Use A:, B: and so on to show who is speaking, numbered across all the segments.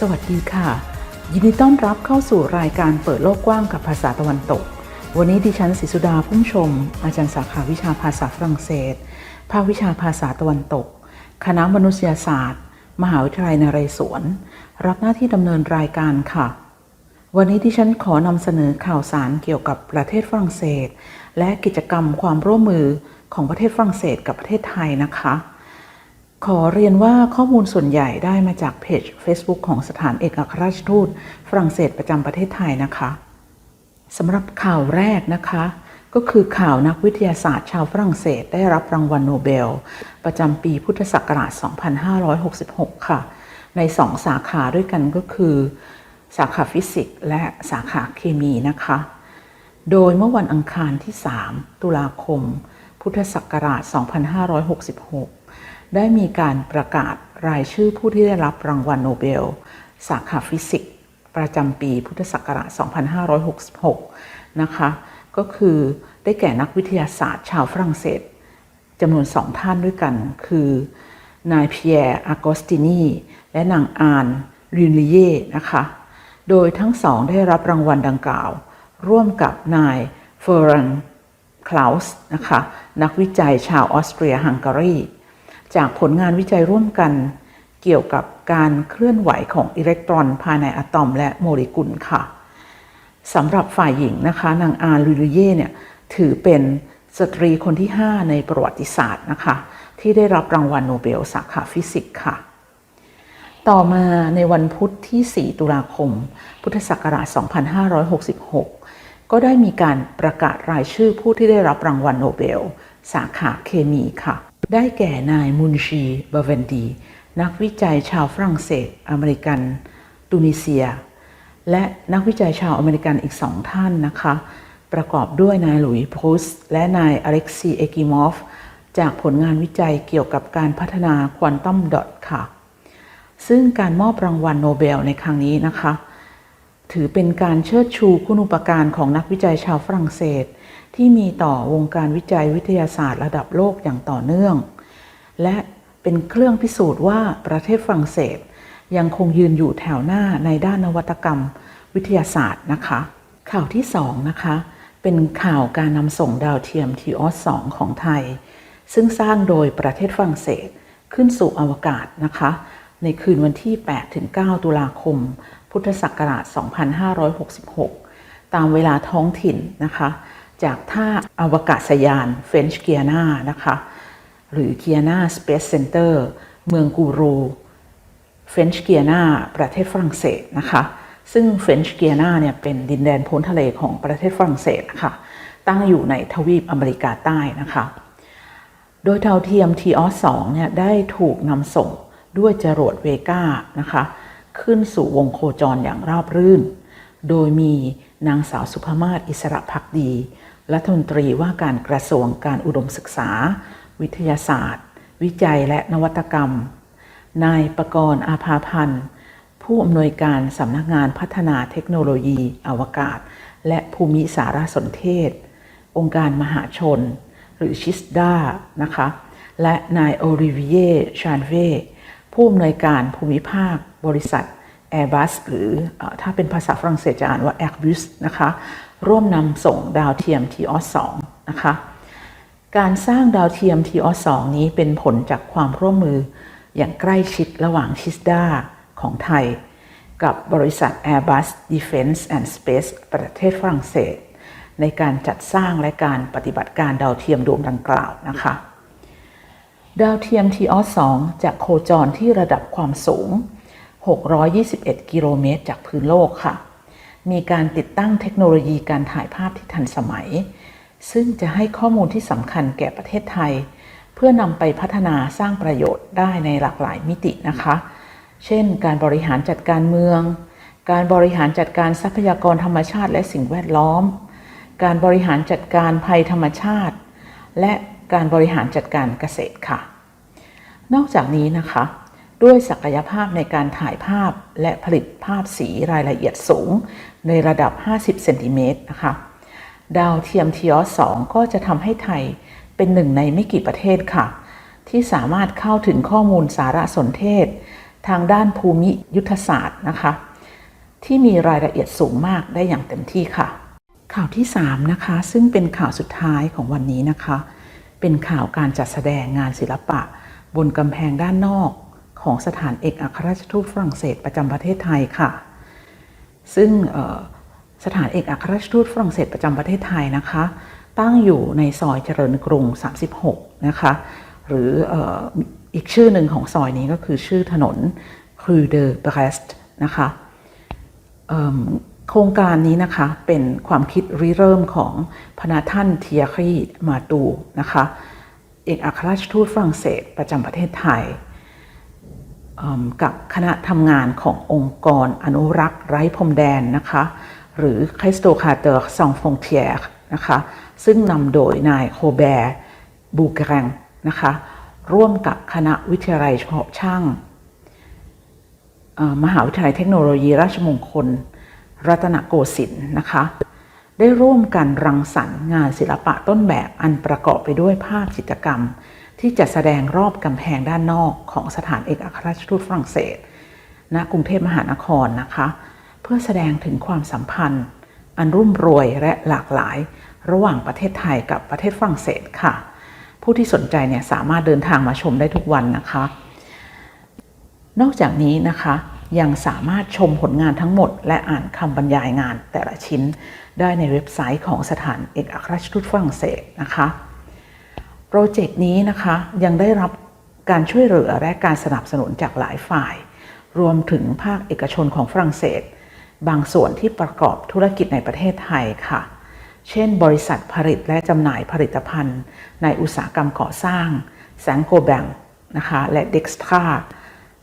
A: สวัสดีค่ะ ยินดีต้อนรับเข้าสู่รายการเปิดโลกกว้างกับภาษาตะวันตก วันนี้ดิฉันศิสุดาพุ่มชม อาจารย์สาขาวิชาภาษาฝรั่งเศส ภาควิชาภาษาตะวันตก คณะมนุษยศาสตร์ มหาวิทยาลัยนเรศวร รับหน้าที่ดำเนินรายการค่ะ วันนี้ที่ฉันขอนำเสนอข่าวสารเกี่ยวกับประเทศฝรั่งเศส และกิจกรรมความร่วมมือของประเทศฝรั่งเศสกับประเทศไทยนะคะ ขอเรียนว่าข้อมูลส่วนใหญ่ได้มาจากเพจ Facebook ของสถานเอกอัครราชทูตฝรั่งเศสประจำประเทศไทยนะคะสำหรับข่าวแรกนะคะ ก็คือข่าวนักวิทยาศาสตร์ชาวฝรั่งเศสได้รับรางวัลโนเบล ประจำปีพุทธศักราช 2566 ค่ะ ในสองสาขาด้วยกันก็คือ สาขาฟิสิกส์และสาขาเคมีนะคะ โดยเมื่อวันอังคารที่ 3 ตุลาคม พุทธศักราช 2566 ได้มีการประกาศรายชื่อผู้ที่ได้รับรางวัลโนเบล สาขาฟิสิกส์ประจำปีพุทธศักราช 2566 นะคะ ก็คือได้แก่นักวิทยาศาสตร์ชาวฝรั่งเศสจำนวนสองท่านด้วยกัน คือนายเพียร์อากอสตินีและนางอานลินลิเย่นะคะ โดยทั้งสองได้รับรางวัลดังกล่าว ร่วมกับนายเฟอร์รันคลาสนะคะ นักวิจัยชาวออสเตรียฮังการี จากผลงานวิจัยร่วมกัน เกี่ยวกับการเคลื่อนไหวของอิเล็กตรอนภายในอะตอมและโมเลกุลค่ะสำหรับฝ่ายหญิงนะคะนางอาลูลิเย่เนี่ยถือเป็นสตรีคนที่ 5 ในประวัติศาสตร์นะคะ ที่ได้รับรางวัลโนเบลสาขาฟิสิกส์ค่ะ ต่อมาในวันพุธที่ 4 ตุลาคม พุทธศักราช 2566 ก็ได้มีการประกาศรายชื่อผู้ที่ได้รับรางวัลโนเบล สาขาเคมีค่ะ ได้แก่นายมุนชีบาเวนดี นักวิจัยชาวฝรั่งเศส อเมริกันตูนิเซีย และนักวิจัยชาวอเมริกันอีกสองท่านนะคะ ประกอบด้วยนายหลุยส์พรูสและนายอเล็กซีเอกิมอฟ จากผลงานวิจัยเกี่ยวกับการพัฒนาควอนตัมดอทค่ะ ซึ่งการมอบรางวัลโนเบลในครั้งนี้นะคะ ถือเป็นการเชิดชูคุณูปการของนักวิจัยชาวฝรั่งเศส ที่มีต่อวงการวิจัยวิทยาศาสตร์ระดับโลกอย่างต่อเนื่อง และเป็นเครื่องพิสูจน์ว่าประเทศฝรั่งเศส ยังคงยืนอยู่แถวหน้าในด้านนวัตกรรมวิทยาศาสตร์นะคะ ข่าวที่ 2 นะคะ เป็นข่าวการนำส่งดาวเทียมทีออส2ของไทย ซึ่งสร้างโดยประเทศฝรั่งเศสขึ้นสู่อวกาศนะคะ ในคืนวันที่ 8-9 ตุลาคม พุทธศักราช 2566 ตามเวลาท้องถิ่นนะคะ จากท่าอวกาศยานเฟนช์เกียนานะคะ หรือเกียนาสเปซเซ็นเตอร์เมืองกูรูเฟนช์เกียนาประเทศฝรั่งเศสนะคะ ซึ่งเฟนช์เกียนาเนี่ยเป็นดินแดนพ้นทะเลของประเทศฝรั่งเศสนะคะตั้งอยู่ในทวีปอเมริกาใต้นะคะ โดยดาวเทียมทีออส2เนี่ยได้ถูกนำส่งด้วยจรวดเวก้านะคะ ขึ้นสู่วงโคจรอย่างราบรื่น โดยมีนางสาวสุภมาศอิสระพักดี รัฐมนตรีว่าการกระทรวงการอุดมศึกษา วิทยาศาสตร์ วิจัยและนวัตกรรม นายประกรณ์อาภาพันธ์ผู้อำนวยการสำนักงานพัฒนาเทคโนโลยี อวกาศ และภูมิสารสนเทศ องค์การมหาชน หรือชิสดานะคะ และนายโอริเวิเยชานเวผู้อำนวยการภูมิภาค บริษัท Airbus หรือถ้าเป็นภาษาฝรั่งเศสจะอ่านว่า Airbus นะคะร่วมนำส่งดาวเทียม TOS 2นะคะการสร้างดาวเทียม TOS 2นี้เป็นผลจากความร่วมมืออย่างใกล้ชิดระหว่างชิสดาของไทย กับบริษัท Airbus Defence and Space ประเทศฝรั่งเศส ในการจัดสร้างและการปฏิบัติการดาวเทียมดวงดังกล่าวนะคะดาวเทียม TOS 2จะโคจรที่ระดับความสูง 621 กิโลเมตรจากพื้นโลกค่ะ มีการติดตั้งเทคโนโลยีการถ่ายภาพที่ทันสมัย ซึ่งจะให้ข้อมูลที่สำคัญแก่ประเทศไทย เพื่อนำไปพัฒนาสร้างประโยชน์ได้ในหลากหลายมิตินะคะ เช่น การบริหารจัดการเมือง การบริหารจัดการทรัพยากรธรรมชาติและสิ่งแวดล้อม การบริหารจัดการภัยธรรมชาติ และการบริหารจัดการเกษตรค่ะ นอกจากนี้นะคะ ด้วยศักยภาพในการถ่ายภาพและผลิตภาพสีรายละเอียดสูง ในระดับ 50 เซนติเมตรนะคะ ดาวเทียมทีออส2ก็จะทำให้ไทยเป็นหนึ่งในไม่กี่ประเทศค่ะ ที่สามารถเข้าถึงข้อมูลสารสนเทศ ทางด้านภูมิยุทธศาสตร์นะคะ ที่มีรายละเอียดสูงมากได้อย่างเต็มที่ค่ะ ข่าวที่ 3 นะคะ ซึ่งเป็นข่าวสุดท้ายของวันนี้นะคะ เป็นข่าวการจัดแสดงงานศิลปะ บนกำแพงด้านนอก ของสถานเอกอัครราชทูตฝรั่งเศสประจำประเทศไทยค่ะ ซึ่งสถานเอกอัครราชทูตฝรั่งเศสประจำประเทศไทยนะคะ ตั้งอยู่ในซอยเจริญกรุง 36 นะคะ หรืออีกชื่อหนึ่งของซอยนี้ก็คือชื่อถนนครูเดอเบรสต์นะคะโครงการนี้นะคะเป็นความคิดริเริ่มของพนาท่านเทียรีมาตูนะคะ เอกอัครราชทูตฝรั่งเศสประจำประเทศไทย กับคณะทำงานขององค์กรอนุรักษ์ไร้พรมแดนนะคะหรือ c r i s t o c a r t e r sans frontières นะคะซึ่งนำโดยนายโฮแบร์บูเกรงนะคะร่วมกับคณะวิทยาลัยเฉพาะช่าง มหาวิทยาลัยเทคโนโลยีราชมงคล รัตนโกสินทร์นะคะได้ร่วมกันรังสรรค์งานศิลปะต้นแบบอันประกอบไปด้วยภาพจิตรกรรม ที่จะแสดงรอบกำแพงด้านนอกของสถานเอกอัครราชทูตฝรั่งเศสณกรุงเทพมหานครนะคะ เพื่อแสดงถึงความสัมพันธ์ อันรุ่มรวยและหลากหลาย ระหว่างประเทศไทยกับประเทศฝรั่งเศสค่ะ ผู้ที่สนใจเนี่ยสามารถเดินทางมาชมได้ทุกวันนะคะ นอกจากนี้นะคะยังสามารถชมผลงานทั้งหมด และอ่านคำบรรยายงานแต่ละชิ้น ได้ในเว็บไซต์ของสถานเอกอัครราชทูตฝรั่งเศสนะคะ โปรเจกต์นี้นะคะยังได้รับการช่วยเหลือและการสนับสนุนจากหลายฝ่าย รวมถึงภาคเอกชนของฝรั่งเศส บางส่วนที่ประกอบธุรกิจในประเทศไทยค่ะ เช่น บริษัทผลิตและจำหน่ายผลิตภัณฑ์ ในอุตสาหกรรมก่อสร้างแสงโกแบงนะคะและเด็กสตรา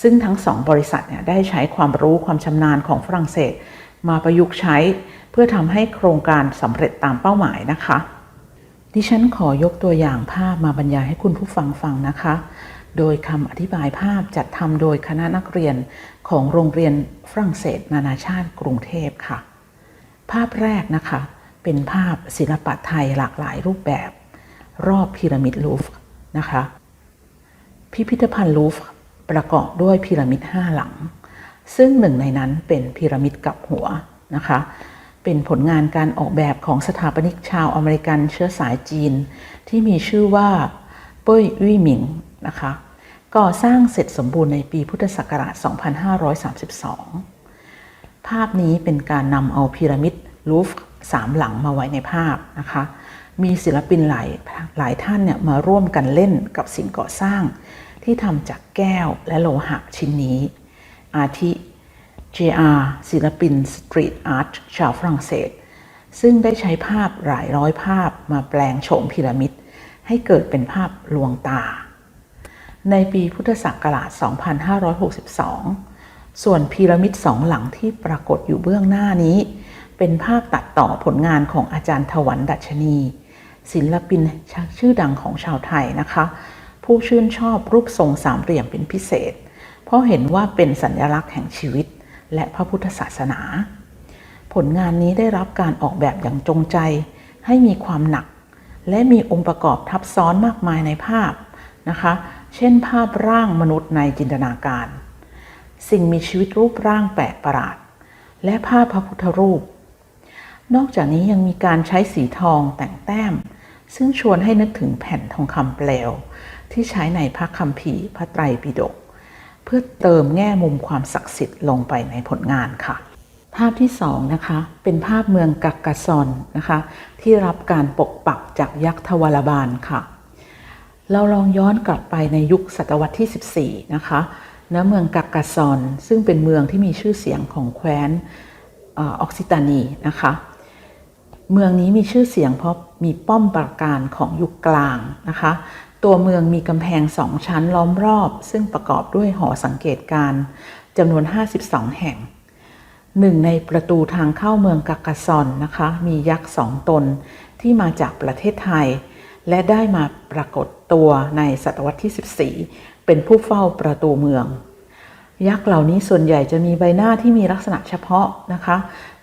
A: ซึ่งทั้งสองบริษัทเนี่ยได้ใช้ความรู้ความชำนาญของฝรั่งเศส มาประยุกต์ใช้ เพื่อทำให้โครงการสำเร็จตามเป้าหมายนะคะ ดิฉันขอยกตัวอย่างภาพมาบรรยายให้คุณผู้ฟังฟังนะคะ โดยคำอธิบายภาพจัดทำโดยคณะนักเรียนของโรงเรียนฝรั่งเศส นานาชาติกรุงเทพค่ะ ภาพแรกนะคะ เป็นภาพศิลปะไทยหลากหลายรูปแบบ รอบพีระมิดลูฟนะคะ พิพิธภัณฑ์ลูฟประกอบด้วยพีระมิดห้าหลัง ซึ่งหนึ่งในนั้นเป็นพีระมิดกับหัวนะคะ เป็นผลงานการออกแบบของสถาปนิกชาวอเมริกันเชื้อสายจีน ที่มีชื่อว่าเป้ยวี่หมิงนะคะก่อสร้างเสร็จสมบูรณ์ในปีพุทธศักราช 2532 ภาพนี้เป็นการนำเอาพีระมิดลูฟสามหลังมาไว้ในภาพนะคะ มีศิลปินหลายหลายท่านเนี่ยมาร่วมกันเล่นกับสิ่งก่อสร้าง ที่ทำจากแก้วและโลหะชิ้นนี้ อาทิ JR ศิลปินสตรีทอาร์ตชาวฝรั่งเศส ซึ่งได้ใช้ภาพหลายร้อยภาพมาแปลงโฉมพีระมิด ให้เกิดเป็นภาพลวงตา ในปีพุทธศักราช 2562 ส่วนพีระมิดสองหลังที่ปรากฏอยู่เบื้องหน้านี้ เป็นภาพตัดต่อผลงานของอาจารย์ถวันดัชนี ศิลปินชื่อดังของชาวไทยนะคะ ผู้ชื่นชอบรูปทรงสามเหลี่ยมเป็นพิเศษ เพราะเห็นว่าเป็นสัญลักษณ์แห่งชีวิต และพระพุทธศาสนา ผลงานนี้ได้รับการออกแบบอย่างจงใจ ให้มีความหนัก และมีองค์ประกอบทับซ้อนมากมายในภาพนะคะ เช่นภาพร่างมนุษย์ในจินตนาการ สิ่งมีชีวิตรูปร่างแปลกประหลาด และภาพพระพุทธรูป นอกจากนี้ยังมีการใช้สีทองแต่งแต้ม ซึ่งชวนให้นึกถึงแผ่นทองคำเปลว ที่ใช้ในพระคัมภีร์พระไตรปิฎก เพื่อเติมแง่มุมความศักดิ์สิทธิ์ลงไปในผลงานค่ะ ภาพที่สองนะคะเป็นภาพเมืองกักกะซอนนะคะที่รับการปกปักจากยักษ์ทวารบาลค่ะ เราลองย้อนกลับไปในยุคศตวรรษที่ 14 นะคะณเมืองกักกะซอน ซึ่งเป็นเมืองที่มีชื่อเสียงของแคว้นออกซิตานีนะคะเมืองนี้มีชื่อเสียงเพราะมีป้อมปราการของยุคกลางนะคะ ตัวเมืองมีกำแพงสองชั้นล้อมรอบ ซึ่งประกอบด้วยหอสังเกตการจำนวน 52 แห่งหนึ่งในประตูทางเข้าเมืองกากาซอนนะคะ มียักษ์สองตนที่มาจากประเทศไทย และได้มาปรากฏตัวในศตวรรษที่ 14 เป็นผู้เฝ้าประตูเมือง ยักษ์เหล่านี้ส่วนใหญ่จะมีใบหน้าที่มีลักษณะเฉพาะนะคะ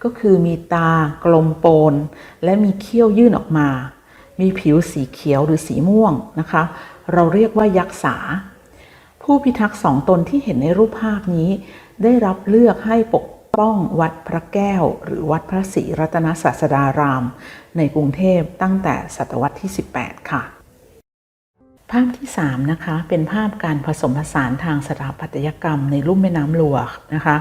A: ก็คือมีตากลมโปน และมีเขี้ยวยื่นออกมา มีผิวสีเขียวหรือสีม่วงนะคะ เราเรียกว่ายักษ์สา ผู้พิทักษ์สองตนที่เห็นในรูปภาพนี้ ได้รับเลือกให้ปกป้องวัดพระแก้ว หรือวัดพระศรีรัตนศาสดาราม ในกรุงเทพตั้งแต่ศตวรรษที่ 18 ค่ะ ภาพที่ 3 นะคะ เป็นภาพการผสมผสานทางสถาปัตยกรรมในลุ่มแม่น้ำลัวนะคะ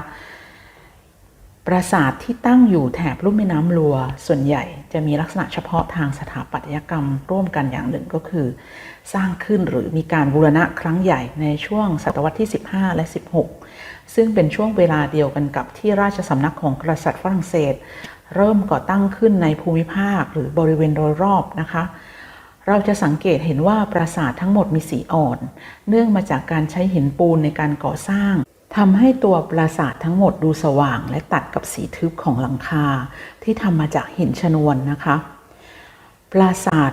A: ปราสาทที่ตั้งอยู่แถบลุ่มแม่น้ำลัว ส่วนใหญ่จะมีลักษณะเฉพาะทางสถาปัตยกรรมร่วมกันอย่างหนึ่งก็คือ สร้างขึ้นหรือมีการบูรณะครั้งใหญ่ในช่วงศตวรรษที่ 15 และ 16 ซึ่งเป็นช่วงเวลาเดียวกันกับที่ราชสำนักของกษัตริย์ฝรั่งเศส เริ่มก่อตั้งขึ้นในภูมิภาคหรือบริเวณโดยรอบนะคะเราจะสังเกตเห็นว่าปราสาททั้งหมดมีสีอ่อน เนื่องมาจากการใช้หินปูนในการก่อสร้าง ทำให้ตัวปราสาททั้งหมดดูสว่าง และตัดกับสีทึบของหลังคาที่ทำมาจากหินชนวนนะคะ ปราสาท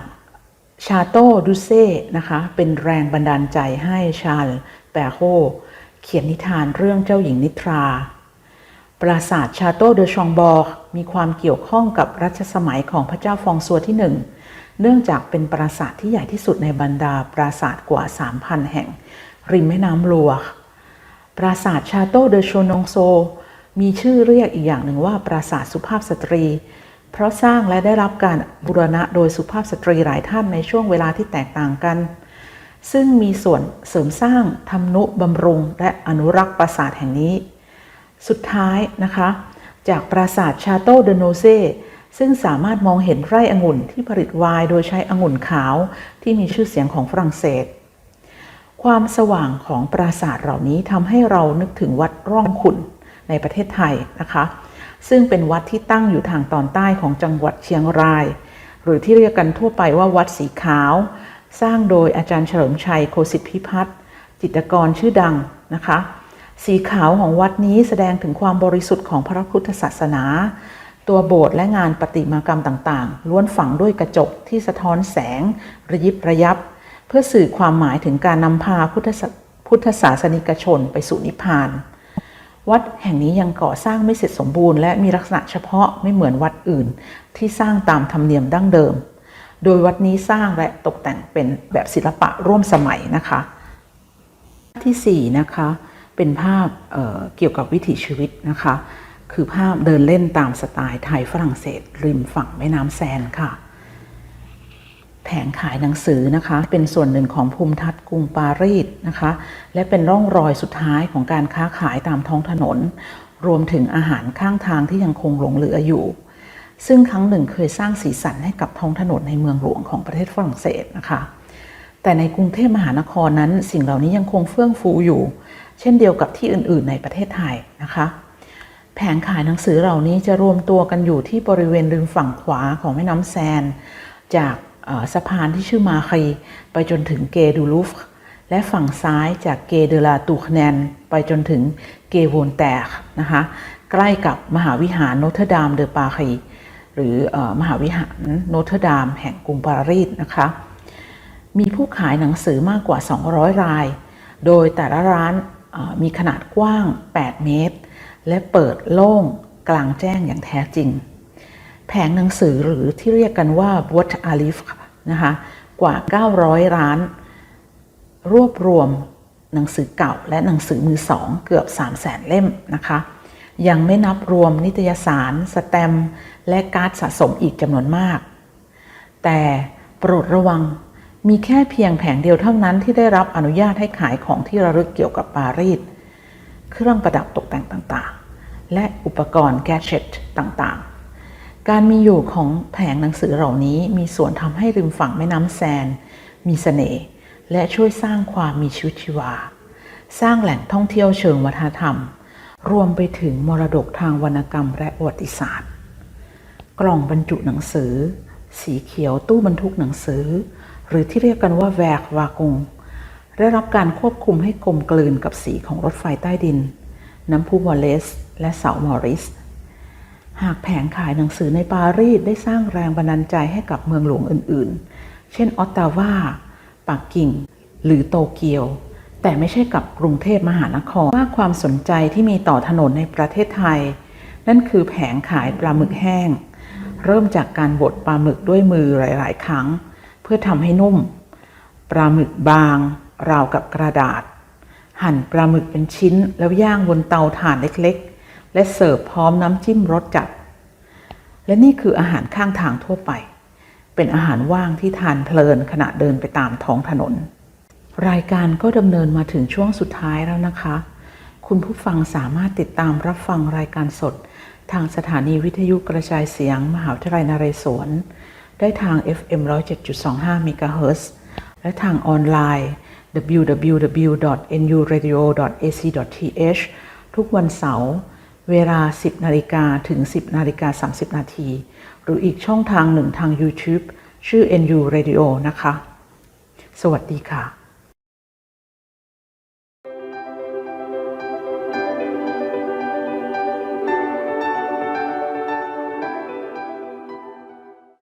A: ชาโตดูเซ่นะคะเป็นแรงบันดาลใจให้ชาลแปโฮเขียนนิทานเรื่องเจ้าหญิงนิทรา ปราสาทชาโตเดอชองบอร์มีความเกี่ยวข้องกับรัชสมัยของพระเจ้าฟองซัวที่หนึ่งเนื่องจากเป็นปราสาทที่ใหญ่ที่สุดในบรรดาปราสาทกว่า 3,000 แห่ง ริมแม่น้ำลัว ปราสาทชาโตเดอโชนงโซ มีชื่อเรียกอีกอย่างหนึ่งว่าปราสาทสุภาพสตรี เพราะสร้างและได้รับการบูรณะโดยสุภาพสตรีหลายท่านในช่วงเวลาที่แตกต่างกัน ซึ่งมีส่วนเสริมสร้างทำนุบำรุง และอนุรักษ์ปราสาทแห่งนี้ สุดท้ายนะคะ จากปราสาทชาโตเดโนเซซึ่งสามารถมองเห็นไร่องุ่นที่ผลิตไวน์โดยใช้องุ่นขาวที่มีชื่อเสียงของฝรั่งเศส ความสว่างของปราสาทเหล่านี้ทำให้เรานึกถึงวัดร่องขุนในประเทศไทยนะคะ ซึ่งเป็นวัดที่ตั้งอยู่ทางตอนใต้ของจังหวัดเชียงราย หรือที่เรียกกันทั่วไปว่าวัดสีขาว สร้างโดยอาจารย์เฉลิมชัยโคสิทธิพิพัฒน์จิตรกรชื่อดังนะคะ สีขาวของวัดนี้แสดงถึงความบริสุทธิ์ของพระพุทธศาสนา ตัวโบสถ์และงานประติมากรรมต่างๆ ล้วนฝังด้วยกระจกที่สะท้อนแสง ระยิบระยับ พื่อสื่อความหมายถึงการนำพาพุทธศพุทธศาสนิกชนไปสู่นิพพาน วัดแห่งนี้ยังก่อสร้างไม่เสร็จสมบูรณ์และมีลักษณะเฉพาะไม่เหมือนวัดอื่น ที่สร้างตามธรรมเนียมดั้งเดิม โดยวัดนี้สร้างและตกแต่งเป็นแบบศิลปะร่วมสมัยนะคะที่4นะคะเป็นภาพเเกี่ยวกับวิถีชีวิตนะคะ คือภาพเดินเล่นตามสไตล์ไทยฝรั่งเศส ริมฝั่งแม่น้ำแซนค่ะ แผงขายหนังสือนะคะ เป็นส่วนหนึ่งของภูมิทัศน์กรุงปารีสนะคะ และเป็นร่องรอยสุดท้ายของการค้าขายตามท้องถนน รวมถึงอาหารข้างทางที่ยังคงหลงเหลืออยู่ ซึ่งครั้งหนึ่งเคยสร้างสีสันให้กับท้องถนนในเมืองหลวงของประเทศฝรั่งเศสนะคะ แต่ในกรุงเทพมหานครนั้น สิ่งเหล่านี้ยังคงเฟื่องฟูอยู่ เช่นเดียวกับที่อื่น ๆ ในประเทศไทยนะคะแผงขายหนังสือเหล่านี้จะรวมตัวกันอยู่ที่บริเวณริมฝั่งขวาของแม่น้ำแซน จาก สะพานที่ชื่อมาคีไปจนถึงเกดูลูฟ และฝั่งซ้ายจากเกเดลาตูคแนน ไปจนถึงเกโวนแตกนะคะใกล้กับมหาวิหารโนเทอร์ดามเดอปาคีหรืออมหาวิหารโนเทอร์ดามแห่งกรุงปารีสนะคะมีผู้ขายหนังสือมากกว่า 200 ราย โดยแต่ละร้านมีขนาดกว้าง 8 เมตร และเปิดโล่งกลางแจ้งอย่างแท้จริง แผงหนังสือหรือที่เรียกกันว่าบ t ตอาลิฟนะคะกว่า 900 ร้าน รวบรวมหนังสือเก่าและหนังสือมือสองเกือบ 3 0 0แสนเล่มนะคะ ยังไม่นับรวมนิตยสาร สแตมและการ์ดสะสมอีกจำนวนมาก แต่โปรดระวังมีแค่เพียงแผงเดียวเท่านั้นที่ได้รับอนุญาตให้ขายของที่ระลึกเกี่ยวกับปารีส เครื่องประดับตกแต่งต่างๆ และอุปกรณ์แกจ g ตต่างๆ การมีอยู่ของแผงหนังสือเหล่านี้มีส่วนทำให้ริมฝั่งแม่น้ำแซน มีสเสน่ห์และช่วยสร้างความมีชีวิตชีวา สร้างแหล่งท่องเที่ยวเชิงวัฒนธรรม รวมไปถึงมรดกทางวรรณกรรมและประวัติศาสตร์ กล่องบรรจุหนังสือ สีเขียวตู้บรรทุกหนังสือ หรือที่เรียกกันว่าแวกวากงได้รับการควบคุมให้กลมกลืนกับสีของรถไฟใต้ดิน น้ำพุวอลเลส และเสามอริส หากแผงขายหนังสือในปารีสได้สร้างแรงบันดาลใจให้กับเมืองหลวงอื่นๆ เช่นออตตาวา ปักกิ่ง หรือโตเกียว แต่ไม่ใช่กับกรุงเทพมหานคร ว่าความสนใจที่มีต่อถนนในประเทศไทย นั่นคือแผงขายปลาหมึกแห้ง เริ่มจากการบดปลาหมึกด้วยมือหลาย ๆ ครั้ง เพื่อทำให้นุ่ม ปลาหมึกบาง ราวกับกระดาษ หั่นปลาหมึกเป็นชิ้นแล้วย่างบนเตาถ่านเล็กๆ และเสิร์ฟพร้อมน้ำจิ้มรสจัด และนี่คืออาหารข้างทางทั่วไป เป็นอาหารว่างที่ทานเพลินขณะเดินไปตามท้องถนน รายการก็ดำเนินมาถึงช่วงสุดท้ายแล้วนะคะ คุณผู้ฟังสามารถติดตามรับฟังรายการสด ทางสถานีวิทยุกระจายเสียง มหาวิทยาลัยนเรศวรได้ทาง FM 107.25 MHz และทางออนไลน์ www.nuradio.ac.th ทุกวันเสาร์ เวลา 10 นาฬิกาถึง 10 นาฬิกา 30 นาที หรืออีกช่องทางหนึ่งทาง YouTube ชื่อ NU Radio นะคะ สวัสดีค่ะ